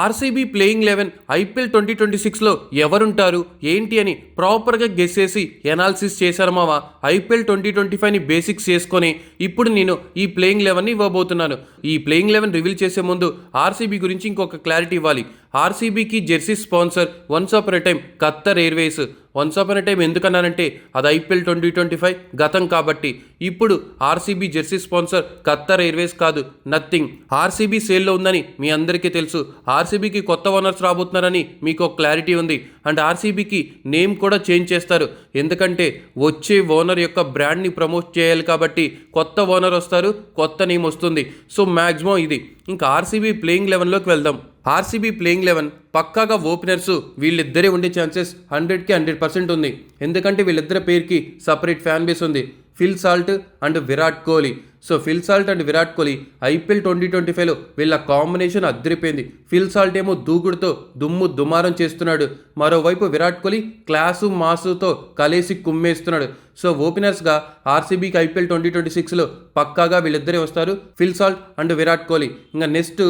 RCB playing eleven IPL twenty twenty సిక్స్లో ఎవరుంటారు? ఏంటి అని ప్రాపర్గా గెస్ చేసి ఎనాలిసిస్ చేశారు మావా. ఐపీఎల్ ట్వంటీ ట్వంటీ ఫైవ్ని బేసిక్స్ చేసుకొని ఇప్పుడు నేను ఈ ప్లేయింగ్ లెవెన్ని ఇవ్వబోతున్నాను. ఈ ప్లేయింగ్ లెవెన్ రివీల్ చేసే ముందు ఆర్సీబీ గురించి ఇంకొక క్లారిటీ ఇవ్వాలి. ఆర్సీబీకి jersey sponsor once of a time Qatar Airways. Once of a time ఎందుకన్నానంటే అది ఐపీఎల్ ట్వంటీ ట్వంటీ ఫైవ్ గతం కాబట్టి. ఇప్పుడు RCB jersey sponsor Qatar Airways కాదు నథింగ్. ఆర్సీబీ సేల్లో ఉందని మీ అందరికీ తెలుసు. ఆర్సీబీకి కొత్త ఓనర్స్ రాబోతున్నారని మీకు ఒక క్లారిటీ ఉంది. అండ్ ఆర్సీబీకి నేమ్ కూడా చేంజ్ చేస్తారు. ఎందుకంటే వచ్చే ఓనర్ యొక్క బ్రాండ్ని ప్రమోట్ చేయాలి కాబట్టి కొత్త ఓనర్ వస్తారు కొత్త నేమ్ వస్తుంది. సో మ్యాక్సిమం ఇది. ఇంకా ఆర్సీబీ ప్లేయింగ్ లెవెన్లోకి వెళ్దాం. ఆర్సీబీ ప్లేయింగ్ లెవెన్ పక్కాగా ఓపెనర్స్ వీళ్ళిద్దరే ఉండే ఛాన్సెస్ హండ్రెడ్కి హండ్రెడ్ పర్సెంట్ ఉంది. ఎందుకంటే వీళ్ళిద్దరి పేరుకి సపరేట్ ఫ్యాన్ బేస్ ఉంది. Phil Salt and Virat Kohli. So Phil Salt and Virat Kohli IPL twenty twenty ఫైవ్లో వీళ్ళ కాంబినేషన్ అద్దరిపోయింది ఫిల్ సాల్ట్ ఏమో దూకుడుతో దుమ్ము దుమారం చేస్తున్నాడు. మరోవైపు విరాట్ కోహ్లీ క్లాసు మాసుతో కలిసి కుమ్మేస్తున్నాడు. సో ఓపెనర్స్గా ఆర్సీబీకి ఐపీఎల్ ట్వంటీ ట్వంటీ సిక్స్లో పక్కాగా వీళ్ళిద్దరే వస్తారు. Phil Salt and Virat Kohli. ఇంకా నెక్స్ట్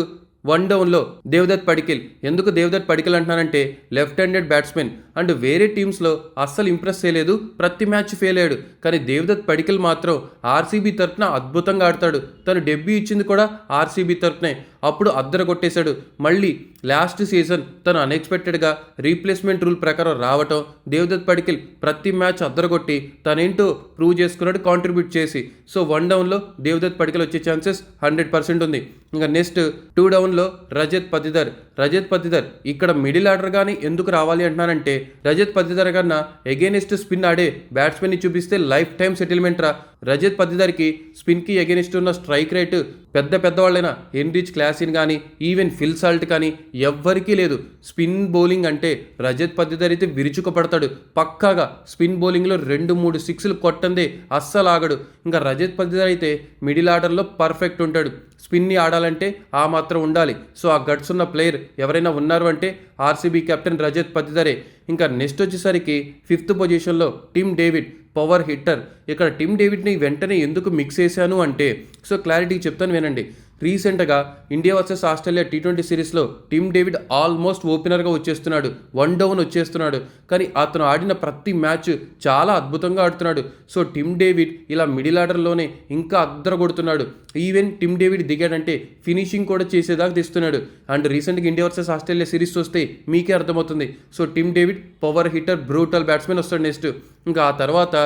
వన్ డౌన్లో దేవదత్ పడికిల్. ఎందుకు దేవదత్ పడికిల్ అంటున్నానంటే లెఫ్ట్ హ్యాండెడ్ బ్యాట్స్మెన్ అండ్ వేరే టీమ్స్లో అస్సలు ఇంప్రెస్ చేయలేదు ప్రతి మ్యాచ్ ఫెయిల్ అయ్యాడు. కానీ దేవదత్ పడికిల్ మాత్రం ఆర్సీబీ తరఫున అద్భుతంగా ఆడతాడు. తను డెబ్యూ ఇచ్చింది కూడా ఆర్సీబీ తరఫునే అప్పుడు అద్దర కొట్టేశాడు. మళ్ళీ లాస్ట్ సీజన్ తను అన్ఎక్స్పెక్టెడ్గా రీప్లేస్మెంట్ రూల్ ప్రకారం రావటం దేవదత్ పడికిల్ ప్రతి మ్యాచ్ అద్దరగొట్టి తనేంటో ప్రూవ్ చేసుకున్నాడు కాంట్రిబ్యూట్ చేసి. సో వన్ డౌన్లో దేవదత్ పడికిల్ వచ్చే ఛాన్సెస్ హండ్రెడ్ పర్సెంట్ ఉంది. ఇంకా నెక్స్ట్ టూ డౌన్లో రజత్ పతిదర్. రజత్ పతిదర్ ఇక్కడ మిడిల్ ఆర్డర్ కానీ ఎందుకు రావాలి అంటున్నానంటే రజత్ పతిదర్ కన్నా ఎగేనిస్ట్ స్పిన్ ఆడే బ్యాట్స్మెన్ని చూపిస్తే లైఫ్ టైం సెటిల్మెంట్ రా. రజత్ పద్దిదారికి స్పిన్కి ఎగెనిస్ట్ ఉన్న స్ట్రైక్ రేటు పెద్ద పెద్దవాళ్ళైన హెన్రిచ్ క్లాసిన్ కానీ ఈవెన్ ఫిల్ సాల్ట్ కానీ ఎవ్వరికీ లేదు. స్పిన్ బౌలింగ్ అంటే రజత్ పద్దిదారి అయితే విరుచుకుపడతాడు. పక్కాగా స్పిన్ బౌలింగ్లో రెండు మూడు సిక్స్లు కొట్టందే అస్సలు ఆగడు. ఇంకా రజత్ పద్దిదారి అయితే మిడిల్ ఆర్డర్లో పర్ఫెక్ట్ ఉంటాడు. స్పిన్ని ఆడాలంటే ఆ మాత్రం ఉండాలి. సో ఆ గట్స్ ఉన్న ప్లేయర్ ఎవరైనా ఉన్నారు అంటే ఆర్సీబీ కెప్టెన్ రజత్ పద్దిదారే ఇంకా నెక్స్ట్ వచ్చేసరికి ఫిఫ్త్ పొజిషన్లో టిమ్ డేవిడ్ పవర్ హిట్టర్. ఇక్కడ టిమ్ డేవిడ్ని వెంటనే ఎందుకు మిక్స్ చేశాను అంటే సో క్లారిటీ చెప్తాను వినండి. రీసెంట్గా India versus Australia T twenty సిరీస్లో టిమ్ డేవిడ్ ఆల్మోస్ట్ ఓపెనర్గా వచ్చేస్తున్నాడు. వన్ డౌన్ వచ్చేస్తున్నాడు. కానీ అతను ఆడిన ప్రతి మ్యాచ్ చాలా అద్భుతంగా ఆడుతున్నాడు. సో టిమ్ డేవిడ్ ఇలా మిడిల్ ఆర్డర్లోనే ఇంకా అద్దర కొడుతున్నాడు. ఈవెన్ టిమ్ డేవిడ్ దిగాడంటే ఫినిషింగ్ కూడా చేసేదాకా తీస్తున్నాడు. అండ్ రీసెంట్గా ఇండియా వర్సెస్ ఆస్ట్రేలియా సిరీస్ వస్తే మీకే అర్థమవుతుంది. So Tim David power hitter brutal batsmen వస్తాడు నెక్స్ట్. ఇంకా ఆ తర్వాత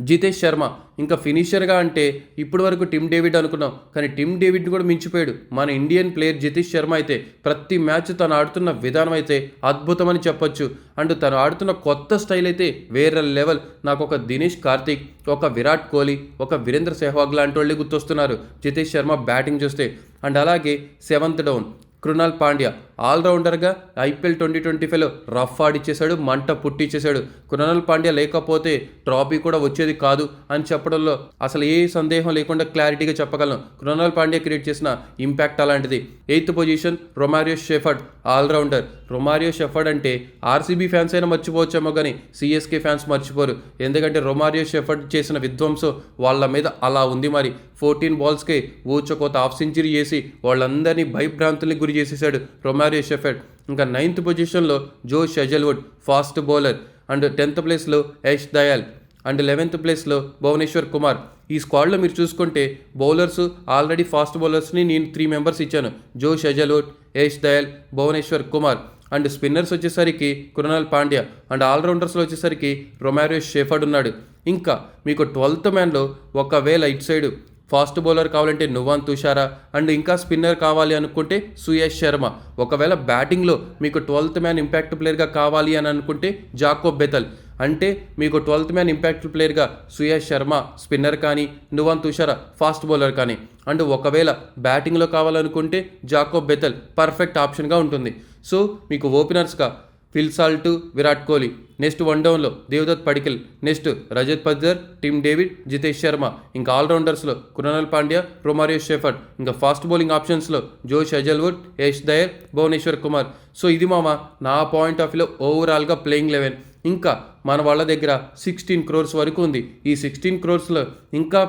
జితేష్ శర్మ ఇంకా ఫినిషర్గా అంటే ఇప్పటి వరకు టిమ్ డేవిడ్ అనుకున్నాం. కానీ టిమ్ డేవిడ్ కూడా మించిపోయాడు. మన ఇండియన్ ప్లేయర్ జితేష్ శర్మ అయితే ప్రతి మ్యాచ్ తను ఆడుతున్న విధానం అయితే అద్భుతమని చెప్పొచ్చు. అండ్ తను ఆడుతున్న కొత్త స్టైల్ అయితే వేరే లెవెల్. నాకు ఒక దినేష్ కార్తిక్ ఒక విరాట్ కోహ్లీ ఒక వీరేంద్ర సెహ్వాగ్ లాంటి వాళ్ళే గుర్తొస్తున్నారు. జితేష్ శర్మ బ్యాటింగ్ చూస్తే. అండ్ అలాగే సెవెంత్ డౌన్ కృణాల్ పాండ్యా. ఆల్రౌండర్గా ఐపీఎల్ ట్వంటీ ట్వంటీ ఫైవ్లో రఫ్ ఆడిచ్చేశాడు మంట పుట్టిచ్చేశాడు. కృణాల్ పాండ్యా లేకపోతే ట్రాఫీ కూడా వచ్చేది కాదు అని చెప్పడంలో అసలు ఏ సందేహం లేకుండా క్లారిటీగా చెప్పగలను. కృణాల్ పాండ్యా క్రియేట్ చేసిన ఇంపాక్ట్ అలాంటిది. Eighth position Romario Shepherd all rounder. Romario Shepherd అంటే ఆర్సీబీ ఫ్యాన్స్ అయినా మర్చిపోవచ్చేమో కానీ సిఎస్కే ఫ్యాన్స్ మర్చిపోరు. ఎందుకంటే రొమారియో షెఫర్డ్ చేసిన విధ్వంసం వాళ్ళ మీద అలా ఉంది మరి. ఫోర్టీన్ బాల్స్కే ఊచకోత హాఫ్ సెంచరీ చేసి వాళ్ళందరినీ భయభ్రాంతుల్ని గురి చేసేసాడు రొమారియో షెఫర్డ్. ఇంకా నైన్త్ పొజిషన్లో Josh Hazlewood fast bowler. And tenth ప్లేస్లో యష్ దయాల్. అండ్ లెవెన్త్ ప్లేస్లో భువనేశ్వర్ కుమార్. ఈ స్క్వాడ్లో మీరు చూసుకుంటే బౌలర్స్ ఆల్రెడీ ఫాస్ట్ బౌలర్స్ని నేను త్రీ మెంబర్స్ ఇచ్చాను. Josh Hazlewood Yash Dayal Bhuvneshwar Kumar. And spinners వచ్చేసరికి కృణాల్ పాండ్యా. అండ్ ఆల్రౌండర్స్లో వచ్చేసరికి రొమారియో షేఫర్డ్ ఉన్నాడు. ఇంకా మీకు ట్వెల్త్ మ్యాన్లో ఒకవేళ ఇట్ సైడ్ ఫాస్ట్ బౌలర్ కావాలంటే నువాన్ తుషారా? అండ్ ఇంకా స్పిన్నర్ కావాలి అనుకుంటే సుయేష్ శర్మ. ఒకవేళ బ్యాటింగ్లో మీకు ట్వెల్త్ మ్యాన్ ఇంపాక్ట్ ప్లేయర్గా కావాలి అని అనుకుంటే జాకోబ్ బెతల్ అంటే మీకు ట్వెల్త్ మ్యాన్ ఇంపాక్ట్ ప్లేయర్గా సుయేష్ శర్మ స్పిన్నర్ కానీ నువాన్ తుషారా ఫాస్ట్ బౌలర్ కానీ. అండ్ ఒకవేళ బ్యాటింగ్లో కావాలనుకుంటే జాకోబ్ బెతల్ పర్ఫెక్ట్ ఆప్షన్గా ఉంటుంది. సో మీకు ఓపెనర్స్గా Phil Salt Virat Kohli. Next one డౌన్లో Devdutt Padikkal next Rajat Patidar Tim David Jitesh Sharma. ఇంకా ఆల్రౌండర్స్లో కృణాల్ పాండ్యా రొమారియో షెఫర్డ్. ఇంకా ఫాస్ట్ బౌలింగ్ ఆప్షన్స్లో Josh Hazlewood Yash Dayal Bhuvneshwar Kumar. So ఇది మామ నా పాయింట్ ఆఫ్ వ్యూలో ఓవరాల్గా ప్లేయింగ్ లెవెన్. ఇంకా మన వాళ్ళ దగ్గర సిక్స్టీన్ క్రోర్స్ వరకు ఉంది. ఈ సిక్స్టీన్ క్రోర్స్లో ఇంకా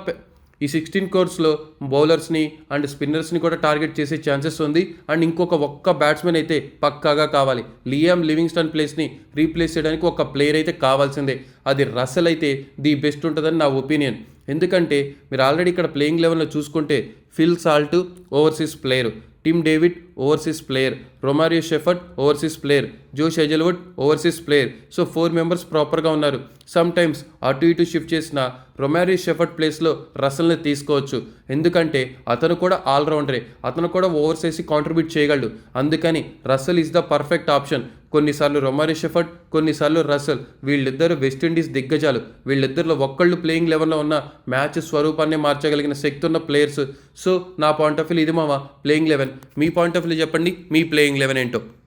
ఈ సిక్స్టీన్ కోర్స్లో బౌలర్స్ని అండ్ స్పిన్నర్స్ని కూడా టార్గెట్ చేసే ఛాన్సెస్ ఉంది. అండ్ ఇంకొక ఒక్క బ్యాట్స్మెన్ అయితే పక్కాగా కావాలి. లియామ్ లివింగ్స్టన్ ప్లేస్ని రీప్లేస్ చేయడానికి ఒక ప్లేయర్ అయితే కావాల్సిందే. అది రసల్ అయితే ది బెస్ట్ ఉంటుందని నా ఒపీనియన్. ఎందుకంటే మీరు ఆల్రెడీ ఇక్కడ ప్లేయింగ్ లెవెల్లో చూసుకుంటే Phil Salt overseas player. Tim David overseas player Romario Shepherd overseas player Josh Hazlewood overseas player so four members ప్రాపర్గా ఉన్నారు. సమ్ టైమ్స్ అటు ఇటు షిఫ్ట్ చేసిన రొమారియో షెఫర్డ్ ప్లేస్లో రసల్ని తీసుకోవచ్చు. ఎందుకంటే అతను కూడా ఆల్రౌండరే అతను కూడా ఓవర్స్ వేసి కాంట్రిబ్యూట్ చేయగలడు. అందుకని Russell is the perfect option కొన్నిసార్లు రొమారీ షెఫర్ట్ కొన్నిసార్లు రసల్ వీళ్ళిద్దరు వెస్టిండీస్ దిగ్గజాలు. వీళ్ళిద్దరిలో ఒక్కళ్ళు ప్లేయింగ్ లెవెల్లో ఉన్న మ్యాచ్ స్వరూపాన్ని మార్చగలిగిన శక్తి ఉన్న ప్లేయర్స్. సో నా పాయింట్ ఆఫ్ వ్యూ ఇది మావా? Playing eleven. Me point of view చెప్పండి. మీ ప్లేయింగ్ లెవెన్ ఏంటో?